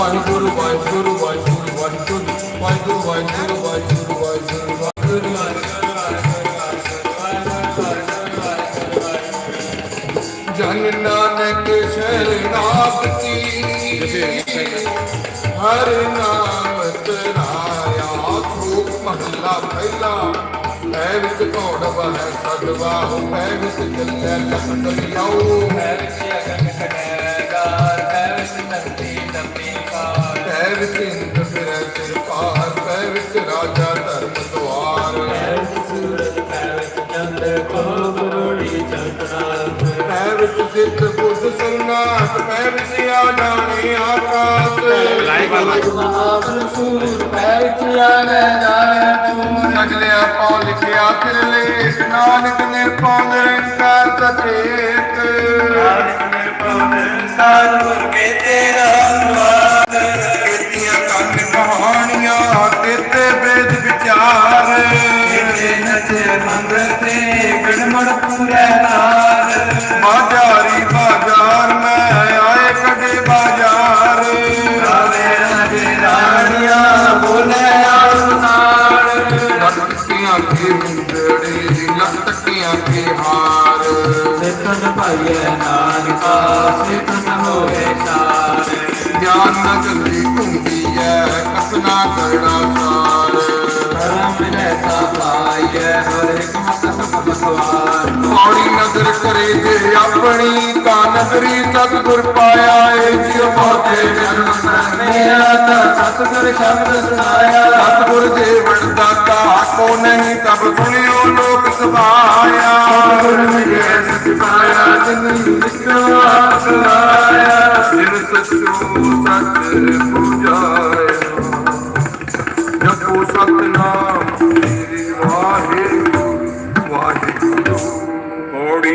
ਵਾਹਿਗੁਰੂ ਵਾਹਿਗੁਰੂ ਵਾਹਿਗੁਰੂ ਵਾਹਿਗੁਰੂ ਵਾਹਿਗੁਰੂ ਵਾਹਿਗੁਰੂ ਵਾਹਿਗੁਰੂ ਵਾਹਿਗੁਰੂ ਵਾਹਿਗੁਰੂ ਜਨ ਨਾਨਕ ਸ਼ਰਨਾਪ ਕੀ ਹਰ ਨਾਮ ਤਰਾਇਆ ਖੂਬ ਮਹੱਲਾ ਪਹਿਲਾ। ਐ ਵਿੱਚ ਘੋੜ ਵਹਿ ਸਦਵਾਹੁ ਐ ਵਿੱਚ ਚੱਲੇ ਲਖਨ ਲਿਆਉ ਹੈ ਸਰਕਾਰ ਪੈ ਵਿੱਚ ਰਾਜਾ ਧਰਮ ਦੁਆਰ ਪੈ ਵਿੱਚ ਸਿੱਧ ਬੁੱਧ ਸਰਨਾਥ ਪੈ ਵਿੱਚ ਆ ਜਾਣੇ ਆਕਾਸ ਆਸਨ ਸੂਰ ਪੈ ਵਿੱਚ ਆਣੇ ਜਾਣੇ ਤੂੰ ਸਗਲਿਆ ਪਉ ਲਿਖਿਆ ਫਿਰ ਲੇਖ ਨਾਨਕ ਨੇ ਪਉ ਨਿਰੰਕਾਰ ਤਤੇਤ ਨਾਨਕ ਨੇ ਪਉ ਨਿਰੰਕਾਰ ਵਰਗੇ ਤੇਰਾ ਅੰਮਾ ਲਟਕੀਆਂ ਕੀ ਹਾਰ। ਸਿੱਖਨ ਭਾਈਏ ਨਾਨਕਾ ਸਿੱਖਨ ਹੋਏ ਸਾਰ। ਗਿਆਨ ਨਗਰੀ ਘੁੰਦੀ ਐ ਕਸਨਾ ਕਰੜਾ ਸਾਰ। ਧਰਮ ਰਹਿਤਾ ਪਾਈਏ ਹਰ ਇੱਕ ਮਤ ਸੁਖ ਬਖਵਾਰ ਪੌੜੀ ਨਜ਼ਰ ਕਰੇ ਜੇ ਆਪਣੀ ਤਾਂ ਨਗਰੀ ਸਤਿਗੁਰ ਪਾਇਆ ਏ ਜਿਉ ਬਹੁਤੇ ਜਨਮ ਮੇਰਾ ਤਾਂ ਸਤਿਗੁਰ ਸ਼ਬਦ ਸੁਣਾਇਆ ਸਤਿਗੁਰ ਜੇ ਵਡਦਾਤਾ ਕੋ ਨਹੀਂ ਤਬ ਸੁਣਿਓ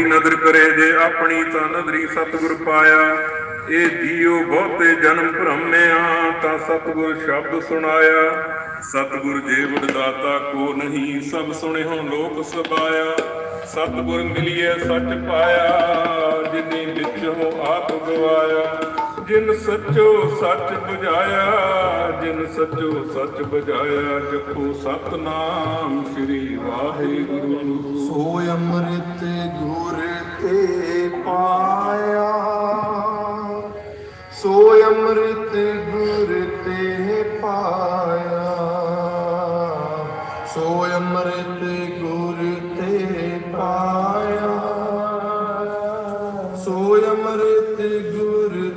ਨਦਰ ਕਰੇ ਜੇ ਆਪਣੀ ਤਾਂ ਨਦਰੀ ਸਤਿਗੁਰ ਪਾਇਆ, ਇਹ ਜੀਉ ਬਹੁਤੇ ਜਨਮ ਭ੍ਰਮਿਆ, ਤਾਂ ਸਤਿਗੁਰ ਸ਼ਬਦ ਸੁਣਾਇਆ। ਸਤਿਗੁਰ ਜੇ ਵਡਦਾਤਾ ਕੋ ਨਹੀਂ, ਸਭ ਸੁਣਿਓ ਲੋਕ ਸਬਾਇਆ। ਸਤਿਗੁਰ ਮਿਲਿਏ ਸੱਚ ਪਾਇਆ, ਜਿਨੀ ਵਿੱਚੋਂ ਆਪ ਗਵਾਇਆ। ਜਿਨ ਸੱਚੋ ਸੱਚ ਬੁਝਾਇਆ, ਜਿਨ ਸੱਚੋ ਸੱਚ ਬੁਝਾਇਆ, ਜਪੋ ਸਤਨਾਮ ਸ੍ਰੀ ਵਾਹਿਗੁਰੂ। ਸੋ ਅੰਮ੍ਰਿਤ ਗੁਰ ਤੇ ਪਾਇਆ। ਸੋ ਅੰਮ੍ਰਿਤ ਗੁਰ ਤੇ ਪਾਇਆ। ਸੋ ਅੰਮ੍ਰਿਤ